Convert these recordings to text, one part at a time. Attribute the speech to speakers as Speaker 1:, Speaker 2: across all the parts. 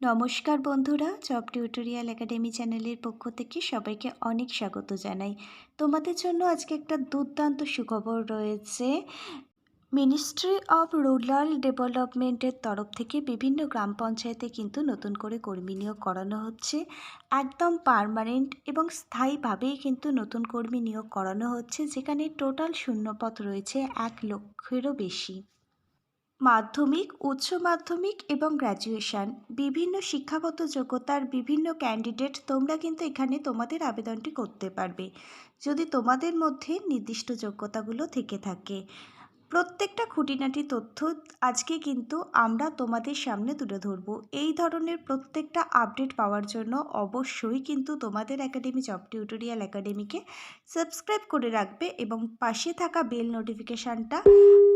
Speaker 1: নমস্কার বন্ধুরা, job tutorial academy চ্যানেলের পক্ষ থেকে সবাইকে অনেক স্বাগত জানাই। তোমাদের জন্য আজকে একটা দুর্দান্ত সুখবর রয়েছে। মিনিস্ট্রি অফ রুরাল ডেভেলপমেন্টের তরফ থেকে বিভিন্ন গ্রাম পঞ্চায়েতে কিন্তু নতুন করে কর্মী নিয়োগ করানো হচ্ছে। একদম পারমানেন্ট এবং স্থায়ীভাবেই কিন্তু নতুন কর্মী নিয়োগ করানো হচ্ছে, যেখানে টোটাল শূন্যপদ রয়েছে এক লক্ষেরও বেশি। মাধ্যমিক, উচ্চ মাধ্যমিক এবং গ্র্যাজুয়েশন বিভিন্ন শিক্ষাগত যোগ্যতার বিভিন্ন ক্যান্ডিডেট তোমরা কিন্তু এখানে তোমাদের আবেদনটি করতে পারবে। যদি তোমাদের মধ্যে নির্দিষ্ট যোগ্যতাগুলো থেকে থাকে। প্রত্যেকটা খুঁটিনাটি তথ্য আজকে কিন্তু আমরা তোমাদের সামনে তুলে ধরব। এই ধরনের প্রত্যেকটা আপডেট পাওয়ার জন্য অবশ্যই কিন্তু তোমাদের একাডেমি জব টিউটোরিয়াল একাডেমিকে সাবস্ক্রাইব করে রাখবে এবং পাশে থাকা বেল নোটিফিকেশানটা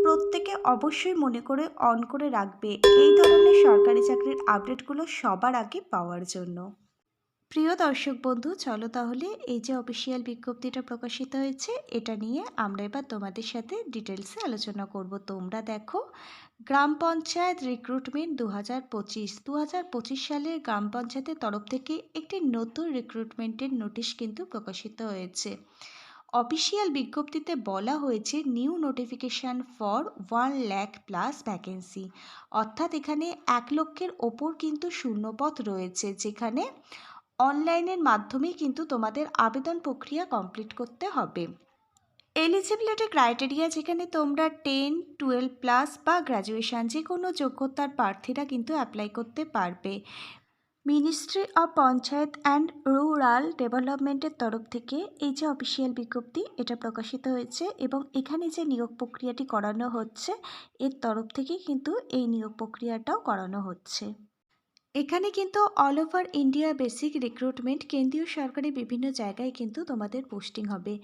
Speaker 1: প্রত্যেকে অবশ্যই মনে করে অন করে রাখবে। এই ধরনের সরকারি চাকরির আপডেটগুলো সবার আগে পাওয়ার জন্য। প্রিয় দর্শক বন্ধু, চলো তাহলে এই যে অফিসিয়াল বিজ্ঞপ্তিটা প্রকাশিত হয়েছে, এটা নিয়ে আমরা এবার তোমাদের সাথে ডিটেলসে আলোচনা করব। তোমরা দেখো, গ্রাম পঞ্চায়েত রিক্রুটমেন্ট দু হাজার পঁচিশ। দু হাজার পঁচিশ সালের গ্রাম পঞ্চায়েতের তরফ থেকে একটি নতুন রিক্রুটমেন্টের নোটিশ কিন্তু প্রকাশিত হয়েছে। অফিসিয়াল বিজ্ঞপ্তিতে বলা হয়েছে new notification for one lakh plus vacancy অর্থাৎ এখানে এক লক্ষের ওপর কিন্তু শূন্যপথ রয়েছে, যেখানে অনলাইনের মাধ্যমেই কিন্তু তোমাদের আবেদন প্রক্রিয়া কমপ্লিট করতে হবে। এলিজিবিলিটি ক্রাইটেরিয়া যেখানে তোমরা টেন টুয়েলভ প্লাস বা গ্র্যাজুয়েশান যে কোনো যোগ্যতার প্রার্থীরা কিন্তু অ্যাপ্লাই করতে পারবে। Ministry of panchayat and rural ডেভেলপমেন্টের তরফ থেকে এই যে অফিসিয়াল বিজ্ঞপ্তি, এটা প্রকাশিত হয়েছে এবং এখানে যে নিয়োগ প্রক্রিয়াটি করানো হচ্ছে, এর তরফ থেকে কিন্তু এই নিয়োগ প্রক্রিয়াটাও করানো হচ্ছে। এখানে কিন্তু all over India basic recruitment কেন্দ্রীয় সরকারি বিভিন্ন জায়গায় কিন্তু তোমাদের পোস্টিং হবে।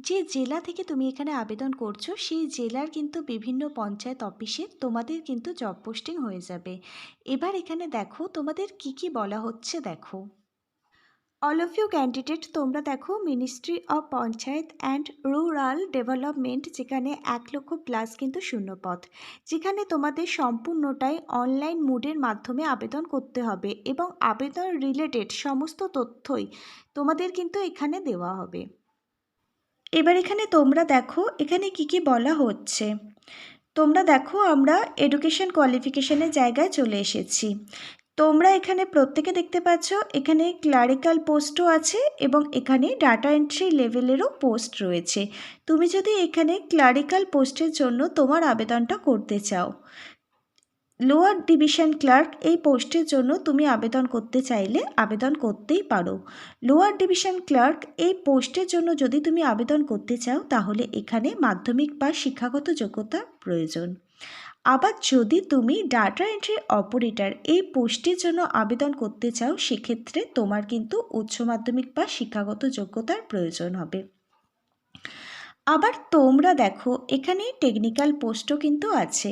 Speaker 1: যে জেলা থেকে তুমি এখানে আবেদন করছ, সেই জেলার কিন্তু বিভিন্ন পঞ্চায়েত অফিসে তোমাদের কিন্তু জব পোস্টিং হয়ে যাবে। এবার এখানে দেখো তোমাদের কি কি বলা হচ্ছে দেখো। অল অফ ইউ ক্যান্ডিডেট তোমরা দেখো ministry of panchayat and rural development যেখানে এক লক্ষ প্লাস কিন্তু শূন্যপথ, যেখানে তোমাদের সম্পূর্ণটাই অনলাইন মোডের মাধ্যমে আবেদন করতে হবে এবং আবেদন রিলেটেড সমস্ত তথ্যই তোমাদের কিন্তু এখানে দেওয়া হবে। এবার এখানে তোমরা দেখো, এখানে কি কি বলা হচ্ছে। তোমরা দেখো আমরা এডুকেশন কোয়ালিফিকেশনের জায়গায় চলে এসেছি। তোমরা এখানে প্রত্যেকে দেখতে পাচ্ছ, এখানে ক্লারিক্যাল পোস্টও আছে এবং এখানে ডাটা এন্ট্রি লেভেলেরও পোস্ট রয়েছে। তুমি যদি এখানে ক্লারিক্যাল পোস্টের জন্য তোমার আবেদনটা করতে চাও লোয়ার ডিভিশন ক্লার্ক এই পোস্টের জন্য তুমি আবেদন করতে চাইলে আবেদন করতেই পারো। লোয়ার ডিভিশন ক্লার্ক এই পোস্টের জন্য যদি তুমি আবেদন করতে চাও, তাহলে এখানে মাধ্যমিক বা শিক্ষাগত যোগ্যতা প্রয়োজন। আবার যদি তুমি ডাটা এন্ট্রি অপারেটর এই পোস্টের জন্য আবেদন করতে চাও, সেক্ষেত্রে তোমার কিন্তু উচ্চ মাধ্যমিক বা শিক্ষাগত যোগ্যতার প্রয়োজন হবে। আবার তোমরা দেখো, এখানে টেকনিক্যাল পোস্টও কিন্তু আছে।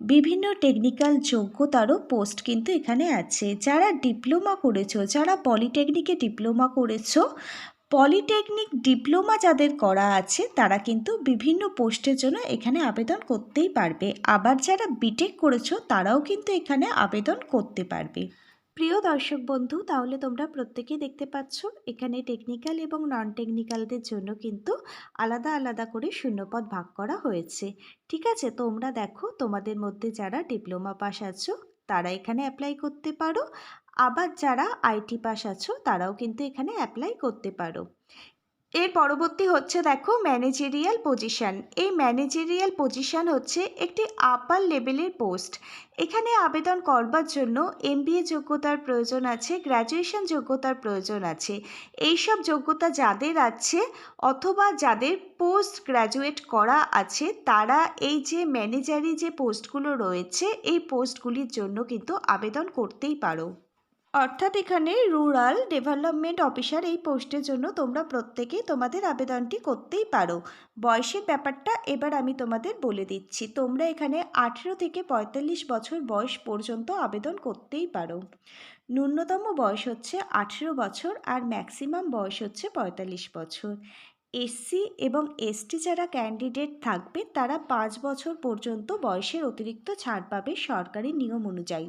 Speaker 1: বিভিন্ন টেকনিক্যাল যোগ্যতারও পোস্ট কিন্তু এখানে আছে। যারা ডিপ্লোমা করেছ, যারা পলিটেকনিকে ডিপ্লোমা করেছ পলিটেকনিক ডিপ্লোমা যাদের করা আছে, তারা কিন্তু বিভিন্ন পোস্টের জন্য এখানে আবেদন করতেই পারবে। আবার যারা বিটেক করেছ, তারাও কিন্তু এখানে আবেদন করতে পারবে। প্রিয় দর্শক বন্ধু, তাহলে তোমরা প্রত্যেকেই দেখতে পাচ্ছ, এখানে টেকনিক্যাল এবং নন টেকনিক্যালদের জন্য কিন্তু আলাদা আলাদা করে শূন্যপদ ভাগ করা হয়েছে। ঠিক আছে, তোমরা দেখো, তোমাদের মধ্যে যারা ডিপ্লোমা পাস আছো, তারা এখানে অ্যাপ্লাই করতে পারো। আবার যারা আইটি পাস আছো, তারাও কিন্তু এখানে অ্যাপ্লাই করতে পারো। এর পরবর্তী হচ্ছে দেখো ম্যানেজেরিয়াল পজিশান এই ম্যানেজেরিয়াল পজিশান হচ্ছে একটি আপার লেভেলের পোস্ট এখানে আবেদন করবার জন্য এমবিএ যোগ্যতার প্রয়োজন আছে গ্র্যাজুয়েশন যোগ্যতার প্রয়োজন আছে। এইসব যোগ্যতা যাদের আছে অথবা যাদের পোস্ট গ্র্যাজুয়েট করা আছে, তারা এই যে ম্যানেজারি যে পোস্টগুলো রয়েছে, এই পোস্টগুলির জন্য কিন্তু আবেদন করতেই পারো। অর্থাৎ এখানে রুরাল ডেভেলপমেন্ট অফিসার এই পোস্টের জন্য তোমরা প্রত্যেকেই তোমাদের আবেদনটি করতেই পারো। বয়সের ব্যাপারটা এবার আমি তোমাদের বলে দিচ্ছি। তোমরা এখানে আঠেরো থেকে পঁয়তাল্লিশ বছর বয়স পর্যন্ত আবেদন করতেই পারো। ন্যূনতম বয়স হচ্ছে আঠেরো বছর আর ম্যাক্সিমাম বয়স হচ্ছে পঁয়তাল্লিশ বছর। এসসি এবং এসটি যারা ক্যান্ডিডেট থাকবে, তারা পাঁচ বছর পর্যন্ত বয়সের অতিরিক্ত ছাড় পাবে সরকারি নিয়ম অনুযায়ী।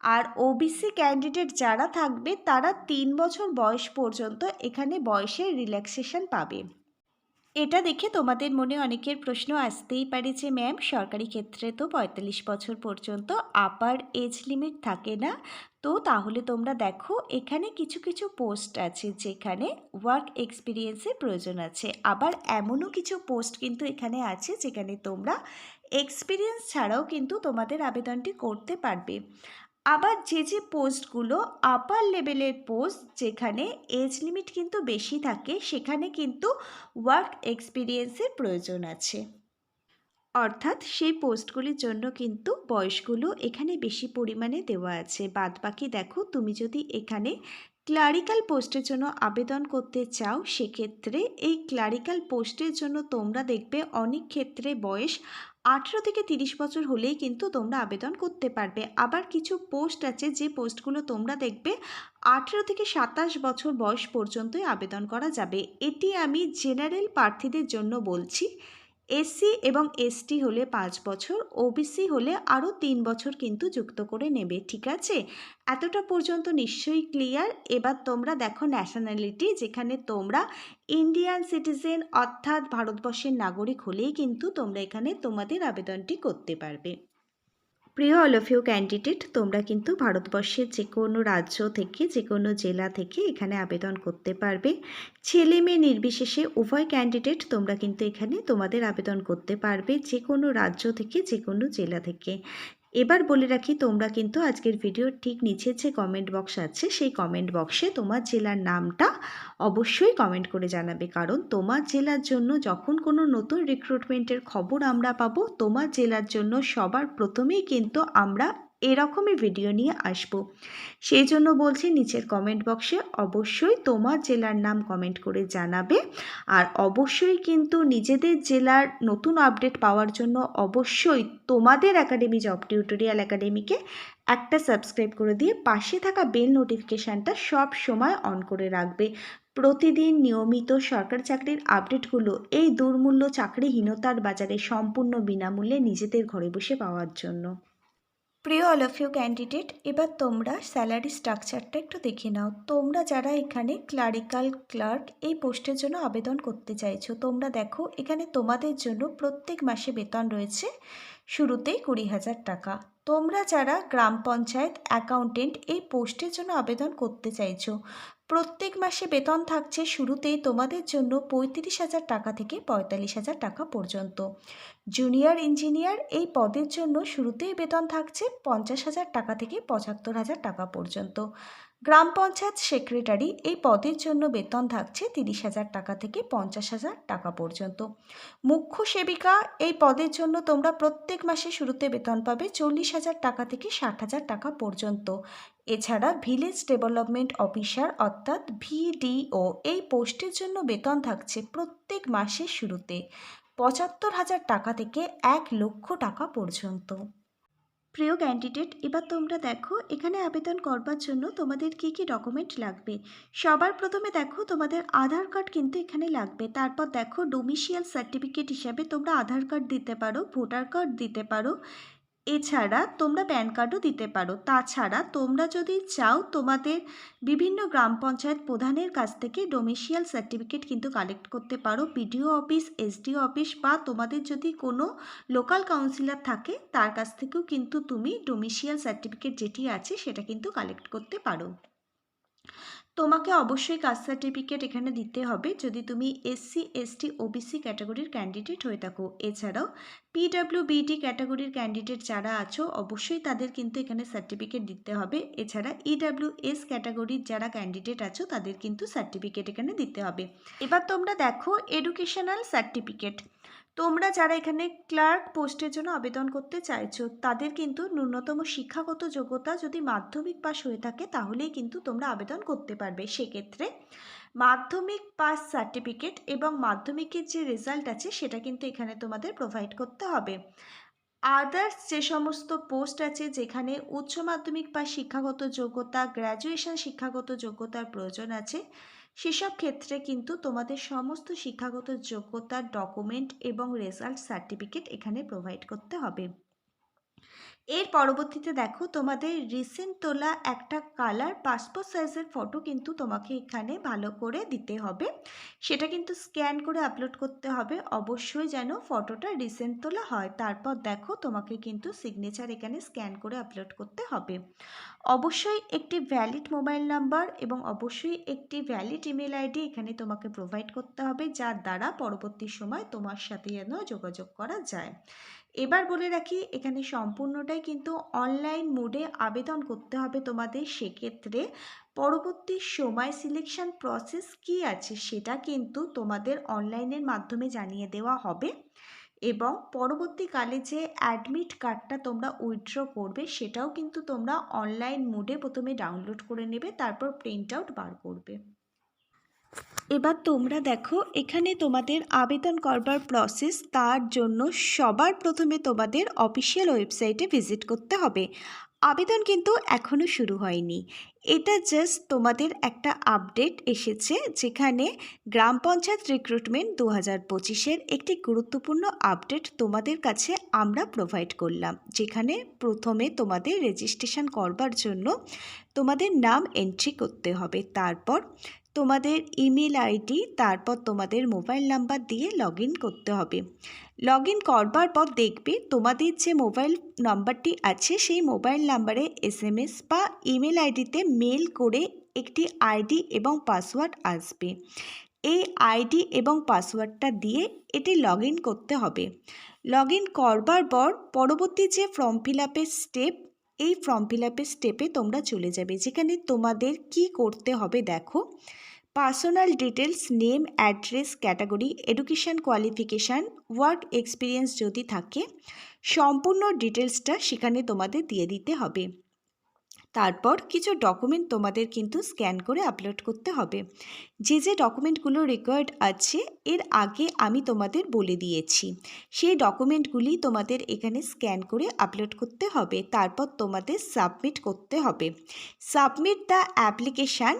Speaker 1: আর ওবিসি ক্যান্ডিডেট যারা থাকবে, তারা তিন বছর বয়স পর্যন্ত এখানে বয়সের রিল্যাক্সেশন পাবে। এটা দেখে তোমাদের মনে অনেকের প্রশ্ন আসতেই পারে যে, ম্যাম, সরকারি ক্ষেত্রে তো পঁয়তাল্লিশ বছর পর্যন্ত আপার এজ লিমিট থাকে না। তো তাহলে তোমরা দেখো, এখানে কিছু কিছু পোস্ট আছে যেখানে ওয়ার্ক এক্সপিরিয়েন্সের প্রয়োজন আছে। আবার এমনও কিছু পোস্ট কিন্তু এখানে আছে যেখানে তোমরা এক্সপিরিয়েন্স ছাড়াও কিন্তু তোমাদের আবেদনটি করতে পারবে। আবার যে যে পোস্টগুলো আপার লেভেলের পোস্ট যেখানে এজ লিমিট কিন্তু বেশি থাকে, সেখানে কিন্তু ওয়ার্ক এক্সপিরিয়েন্সের প্রয়োজন আছে। অর্থাৎ সেই পোস্টগুলির জন্য কিন্তু বয়সগুলো এখানে বেশি পরিমাণে দেওয়া আছে। বাদ বাকি দেখো, তুমি যদি এখানে ক্লারিক্যাল পোস্টের জন্য আবেদন করতে চাও, সেক্ষেত্রে এই ক্লারিক্যাল পোস্টের জন্য তোমরা দেখবে অনেক ক্ষেত্রে বয়স আঠেরো থেকে তিরিশ বছর হলেই কিন্তু তোমরা আবেদন করতে পারবে। আবার কিছু পোস্ট আছে, যে পোস্টগুলো তোমরা দেখবে, আঠেরো থেকে সাতাশ বছর বয়স পর্যন্তই আবেদন করা যাবে। এটি আমি জেনারেল প্রার্থীদের জন্য বলছি। এসসি এবং এসটি হলে পাঁচ বছর, ওবিসি হলে আরও তিন বছর কিন্তু যুক্ত করে নেবে, ঠিক আছে? এতটা পর্যন্ত নিশ্চয়ই ক্লিয়ার? এবার তোমরা দেখো ন্যাশনালিটি যেখানে তোমরা ইন্ডিয়ান সিটিজেন অর্থাৎ ভারতবর্ষের নাগরিক হলেই কিন্তু তোমরা এখানে তোমাদের আবেদনটি করতে পারবে। প্রিয় অল অফ ইউ ক্যান্ডিডেট, তোমরা কিন্তু ভারতবর্ষের যে কোনো রাজ্য থেকে যে কোনো জেলা থেকে এখানে আবেদন করতে পারবে। ছেলে মেয়ে নির্বিশেষে উভয় ক্যান্ডিডেট তোমরা কিন্তু এখানে তোমাদের আবেদন করতে পারবে যে কোনো রাজ্য থেকে যে কোনো জেলা থেকে। এবার বলে রাখি, তোমরা কিন্তু আজকের ভিডিওর ঠিক নিচে যে কমেন্ট বক্স আছে, সেই কমেন্ট বক্সে তোমার জেলার নামটা অবশ্যই কমেন্ট করে জানাবে। কারণ তোমার জেলার জন্য যখন কোনো নতুন রিক্রুটমেন্টের খবর আমরা পাবো, তোমার জেলার জন্য সবার প্রথমেই কিন্তু আমরা এরকমই ভিডিও নিয়ে আসব। সেই জন্য বলছি নিচের কমেন্ট বক্সে অবশ্যই তোমার জেলার নাম কমেন্ট করে জানাবে। আর অবশ্যই কিন্তু নিজেদের জেলার নতুন আপডেট পাওয়ার জন্য অবশ্যই তোমাদের একাডেমি জব টিউটোরিয়াল একাডেমিকে একটা সাবস্ক্রাইব করে দিয়ে পাশে থাকা বেল নোটিফিকেশানটা সব সময় অন করে রাখবে। প্রতিদিন নিয়মিত সরকারি চাকরির আপডেটগুলো এই দুর্মূল্য চাকরিহীনতার বাজারে সম্পূর্ণ বিনামূল্যে নিজেদের ঘরে বসে পাওয়ার জন্য। প্রিয় অল অফ ইউ ক্যান্ডিডেট এবার তোমরা স্যালারি স্ট্রাকচারটা একটু দেখে নাও। তোমরা যারা এখানে ক্লারিক্যাল ক্লার্ক এই পোস্টের জন্য আবেদন করতে চাইছো, তোমরা দেখো এখানে তোমাদের জন্য প্রত্যেক মাসে বেতন রয়েছে শুরুতেই কুড়ি হাজার টাকা। তোমরা যারা গ্রাম পঞ্চায়েত অ্যাকাউন্টেন্ট এই পোস্টের জন্য আবেদন করতে চাইছ, প্রত্যেক মাসে বেতন থাকছে শুরুতেই তোমাদের জন্য পঁয়ত্রিশ হাজার টাকা থেকে পঁয়তাল্লিশ হাজার টাকা পর্যন্ত। জুনিয়র ইঞ্জিনিয়ার এই পদের জন্য শুরুতেই বেতন থাকছে পঞ্চাশ হাজার টাকা থেকে পঁচাত্তর হাজার টাকা পর্যন্ত। গ্রাম পঞ্চায়েত সেক্রেটারি এই পদের জন্য বেতন থাকছে তিরিশ হাজার টাকা থেকে পঞ্চাশ হাজার টাকা পর্যন্ত। মুখ্য সেবিকা, এই পদের জন্য তোমরা প্রত্যেক মাসে শুরুতে বেতন পাবে চল্লিশ হাজার টাকা থেকে ষাট হাজার টাকা পর্যন্ত। এছাড়া ভিলেজ ডেভেলপমেন্ট অফিসার অর্থাৎ ভিডিও এই পোস্টের জন্য বেতন থাকছে প্রত্যেক মাসের শুরুতে পঁচাত্তর হাজার টাকা থেকে এক লক্ষ টাকা পর্যন্ত। প্রিয় ক্যান্ডিডেট, এবার তোমরা দেখো, এখানে আবেদন করবার জন্য তোমাদের কি কি ডকুমেন্ট লাগবে। সবার প্রথমে দেখো, তোমাদের আধার কার্ড কিন্তু এখানে লাগবে। তারপর দেখো ডোমিশিয়াল সার্টিফিকেট হিসাবে তোমরা আধার কার্ড দিতে পারো, ভোটার কার্ড দিতে পারো। এছাড়া তোমরা প্যান কার্ডও দিতে পারো। তাছাড়া তোমরা যদি চাও তোমাদের বিভিন্ন গ্রাম পঞ্চায়েত প্রধানের কাছ থেকে ডোমিশিয়াল সার্টিফিকেট কিন্তু কালেক্ট করতে পারো। বিডিও অফিস এসডিও অফিস বা তোমাদের যদি কোনো লোকাল কাউন্সিলর থাকে, তার কাছ থেকেও কিন্তু তুমি ডোমিশিয়াল সার্টিফিকেট যেটি আছে সেটা কিন্তু কালেক্ট করতে পারো। তোমাকে অবশ্যই কাস্ট সার্টিফিকেট এখানে দিতে হবে যদি তুমি এসসি এসটি ওবিসি ক্যাটাগরির ক্যান্ডিডেট হয়ে থাকো। এছাড়াও পিডাব্লিউবিডি ক্যাটাগরির ক্যান্ডিডেট যারা আছো, অবশ্যই তাদের কিন্তু এখানে সার্টিফিকেট দিতে হবে। এছাড়া ইডাব্লিউ এস ক্যাটাগরির যারা ক্যান্ডিডেট আছো, তাদের কিন্তু সার্টিফিকেট এখানে দিতে হবে। এবার তোমরা দেখো এডুকেশনাল সার্টিফিকেট তোমরা যারা এখানে ক্লার্ক পোস্টের জন্য আবেদন করতে চাইছো, তাদের কিন্তু ন্যূনতম শিক্ষাগত যোগ্যতা যদি মাধ্যমিক পাস হয়ে থাকে, তাহলেই কিন্তু তোমরা আবেদন করতে পারবে। সেক্ষেত্রে মাধ্যমিক পাস সার্টিফিকেট এবং মাধ্যমিকের যে রেজাল্ট আছে, সেটা কিন্তু এখানে তোমাদের প্রোভাইড করতে হবে। আদার্স যে সমস্ত পোস্ট আছে, যেখানে উচ্চ মাধ্যমিক বা শিক্ষাগত যোগ্যতা, গ্র্যাজুয়েশন শিক্ষাগত যোগ্যতার প্রয়োজন আছে সেসব ক্ষেত্রে কিন্তু তোমাদের সমস্ত শিক্ষাগত যোগ্যতার ডকুমেন্ট এবং রেজাল্ট সার্টিফিকেট এখানে প্রোভাইড করতে হবে। এর পরবর্তীতে দেখো তোমাদের রিসেন্ট তোলা একটা কালার পাসপোর্ট সাইজের ফটো কিন্তু তোমাকে এখানে ভালো করে দিতে হবে। সেটা কিন্তু স্ক্যান করে আপলোড করতে হবে। অবশ্যই যেন ফটোটা রিসেন্ট তোলা হয়। তারপর দেখো তোমাকে কিন্তু সিগনেচার এখানে স্ক্যান করে আপলোড করতে হবে। অবশ্যই একটি ভ্যালিড মোবাইল নাম্বার এবং অবশ্যই একটি ভ্যালিড ইমেল আইডি এখানে তোমাকে প্রোভাইড করতে হবে, যার দ্বারা পরবর্তী সময় তোমার সাথে যেন যোগাযোগ করা যায়। এবার বলে রাখি, এখানে সম্পূর্ণটাই কিন্তু অনলাইন মোডে আবেদন করতে হবে তোমাদের। সেক্ষেত্রে পরবর্তী সময় সিলেকশন প্রসেস কি আছে সেটা কিন্তু তোমাদের অনলাইনের মাধ্যমে জানিয়ে দেওয়া হবে। এবং পরবর্তীকালে যে অ্যাডমিট কার্ডটা তোমরা উইথড্র করবে, সেটাও কিন্তু তোমরা অনলাইন মোডে প্রথমে ডাউনলোড করে নেবে, তারপর প্রিন্ট আউট বার করবে। এবার তোমরা দেখো, এখানে তোমাদের আবেদন করবার প্রসেস তার জন্য সবার প্রথমে তোমাদের অফিসিয়াল ওয়েবসাইটে ভিজিট করতে হবে। আবেদন কিন্তু এখনও শুরু হয়নি। এটা জাস্ট তোমাদের একটা আপডেট এসেছে, যেখানে গ্রাম পঞ্চায়েত রিক্রুটমেন্ট দু হাজার পঁচিশের একটি গুরুত্বপূর্ণ আপডেট তোমাদের কাছে আমরা প্রোভাইড করলাম, যেখানে প্রথমে তোমাদের রেজিস্ট্রেশন করবার জন্য তোমাদের নাম এন্ট্রি করতে হবে। তারপর তোমাদের ইমেল আইডি তারপর তোমাদের মোবাইল নাম্বার দিয়ে লগ করতে হবে। লগ করবার পর দেখবে তোমাদের যে মোবাইল নাম্বারটি আছে, সেই মোবাইল নাম্বারে এস এম এস বা ইমেল আইডিতে মেল করে একটি আইডি এবং পাসওয়ার্ড আসবে। এই আইডি এবং পাসওয়ার্ডটা দিয়ে এটি লগ করতে হবে। লগ করবার পর পরবর্তী যে ফর্ম ফিল আপের স্টেপ এই ফর্ম ফিল আপের স্টেপে তোমরা চলে যাবে। যেখানে তোমাদের কি করতে হবে দেখো personal details name address category education qualification work experience যদি থাকে, সম্পূর্ণ ডিটেলসটা সেখানে তোমাদের দিয়ে দিতে হবে। তারপর কিছু ডকুমেন্ট তোমাদের কিন্তু স্ক্যান করে আপলোড করতে হবে। যে যে ডকুমেন্টগুলো রিকোয়ার্ড আছে, এর আগে আমি তোমাদের বলে দিয়েছি। সেই ডকুমেন্টগুলি তোমাদের এখানে স্ক্যান করে আপলোড করতে হবে, তারপর তোমাদের সাবমিট করতে হবে। সাবমিট দ্য অ্যাপ্লিকেশান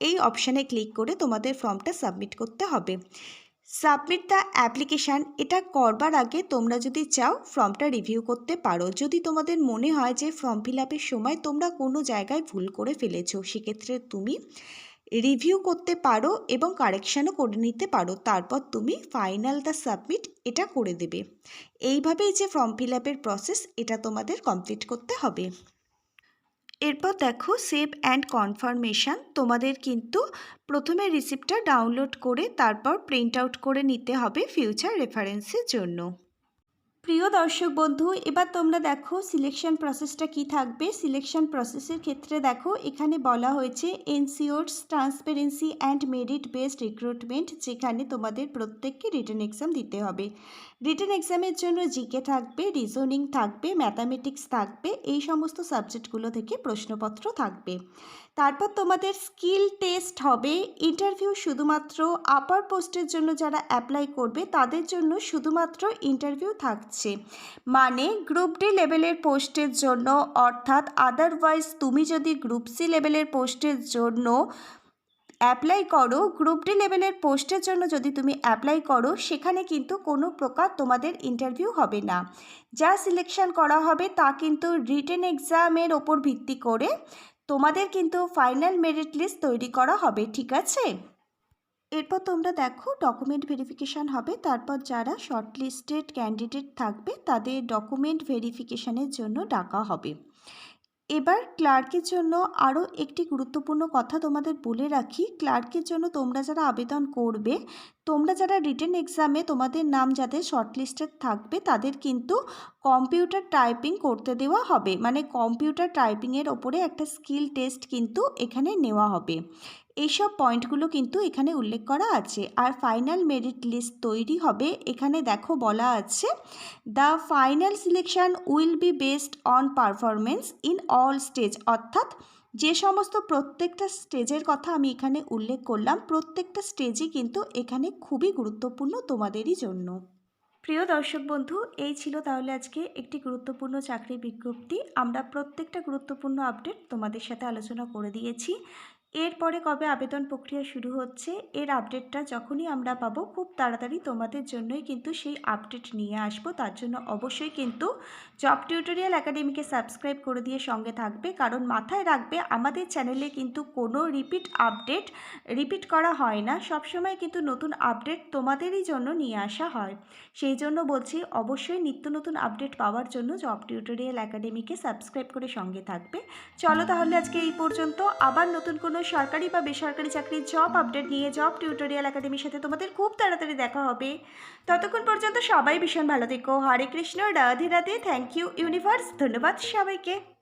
Speaker 1: এই অপশানে ক্লিক করে তোমাদের ফর্মটা সাবমিট করতে হবে। সাবমিট দ্য অ্যাপ্লিকেশান এটা করবার আগে তোমরা যদি চাও ফর্মটা রিভিউ করতে পারো। যদি তোমাদের মনে হয় যে ফর্ম ফিল আপের সময় তোমরা কোনো জায়গায় ভুল করে ফেলেছো, সেক্ষেত্রে তুমি রিভিউ করতে পারো এবং কারেকশানও করে নিতে পারো। তারপর তুমি ফাইনাল দ্য সাবমিট এটা করে দেবে। এইভাবেই যে ফর্ম ফিল আপের প্রসেস এটা তোমাদের কমপ্লিট করতে হবে। এরপর দেখো সেভ অ্যান্ড কনফার্মেশান তোমাদের কিন্তু প্রথমে রিসিপ্টটা ডাউনলোড করে তারপর প্রিন্ট আউট করে নিতে হবে ফিউচার রেফারেন্সের জন্য। প্রিয় দর্শক বন্ধু, এবার তোমরা দেখো সিলেকশন প্রসেসটা কি থাকবে। সিলেকশন প্রসেসের ক্ষেত্রে দেখো, এখানে বলা হয়েছে ensures transparency and merit based recruitment যেখানে তোমাদের প্রত্যেককে রিটার্ন এক্সাম দিতে হবে। রিটার্ন এক্সামের জন্য জিকে থাকবে রিজনিং থাকবে ম্যাথামেটিক্স থাকবে, এই সমস্ত সাবজেক্টগুলো থেকে প্রশ্নপত্র থাকবে। তারপর তোমাদের স্কিল টেস্ট হবে। ইন্টারভিউ শুধুমাত্র আপার পোস্টের জন্য যারা অ্যাপ্লাই করবে, তাদের জন্য শুধুমাত্র ইন্টারভিউ থাকছে। মানে গ্রুপ ডি লেভেলের পোস্টের জন্য, অর্থাৎ আদারওয়াইজ তুমি যদি গ্রুপ সি লেভেলের পোস্টের জন্য অ্যাপ্লাই করো গ্রুপ ডি লেভেলের পোস্টের জন্য যদি তুমি অ্যাপ্লাই করো, সেখানে কিন্তু কোনো প্রকার তোমাদের ইন্টারভিউ হবে না। যা সিলেকশন করা হবে তা কিন্তু রিটেন এক্সামের ওপর ভিত্তি করে তোমাদের কিন্তু ফাইনাল মেরিট লিস্ট তৈরি করা হবে, ঠিক আছে? এরপর তোমরা দেখো ডকুমেন্ট ভেরিফিকেশান হবে, তারপর যারা শর্ট লিস্টেড ক্যান্ডিডেট থাকবে, তাদের ডকুমেন্ট ভেরিফিকেশানের জন্য ডাকা হবে। এবার ক্লার্কের জন্য আরও একটি গুরুত্বপূর্ণ কথা তোমাদের বলে রাখি। ক্লার্কের জন্য তোমরা যারা আবেদন করবে, তোমরা যারা রিটার্ন এক্সামে তোমাদের নাম যাদের শর্টলিস্টেড থাকবে, তাদের কিন্তু কম্পিউটার টাইপিং করতে দেওয়া হবে। মানে কম্পিউটার টাইপিংয়ের ওপরে একটা স্কিল টেস্ট কিন্তু এখানে নেওয়া হবে। এইসব পয়েন্টগুলো কিন্তু এখানে উল্লেখ করা আছে। আর ফাইনাল মেরিট লিস্ট তৈরি হবে, এখানে দেখো বলা আছে, the final selection will be based on performance in all stage. অর্থাৎ যে সমস্ত প্রত্যেকটা স্টেজের কথা আমি এখানে উল্লেখ করলাম, প্রত্যেকটা স্টেজই কিন্তু এখানে খুবই গুরুত্বপূর্ণ তোমাদেরই জন্য। প্রিয় দর্শক বন্ধু, এই ছিল তাহলে আজকে একটি গুরুত্বপূর্ণ চাকরি বিজ্ঞপ্তি। আমরা প্রত্যেকটা গুরুত্বপূর্ণ আপডেট তোমাদের সাথে আলোচনা করে দিয়েছি। এরপরে কবে আবেদন প্রক্রিয়া শুরু হচ্ছে, এর আপডেটটা যখনই আমরা পাবো, খুব তাড়াতাড়ি তোমাদের জন্যই কিন্তু সেই আপডেট নিয়ে আসব। তার জন্য অবশ্যই কিন্তু জব টিউটোরিয়াল একাডেমিকে সাবস্ক্রাইব করে দিয়ে সঙ্গে থাকবে। কারণ মাথায় রাখবে, আমাদের চ্যানেলে কিন্তু কোনো রিপিট আপডেট রিপিট করা হয় না। সবসময় কিন্তু নতুন আপডেট তোমাদেরই জন্য নিয়ে আসা হয়। সেই জন্য বলছি, অবশ্যই নিত্য নতুন আপডেট পাওয়ার জন্য জব টিউটোরিয়াল একাডেমিকে সাবস্ক্রাইব করে সঙ্গে থাকবে। চলো তাহলে আজকে এই পর্যন্ত। আবার নতুন কোনো সরকারি বা বেসরকারি চাকরির জব আপডেট নিয়ে জব টিউটোরিয়াল একাডেমির সাথে তোমাদের খুব তাড়াতাড়ি দেখা হবে। ততক্ষণ পর্যন্ত সবাই ভীষণ ভালো থেকো। Hare Krishna, Radhe Radhe. Thank you universe ধন্যবাদ সবাইকে।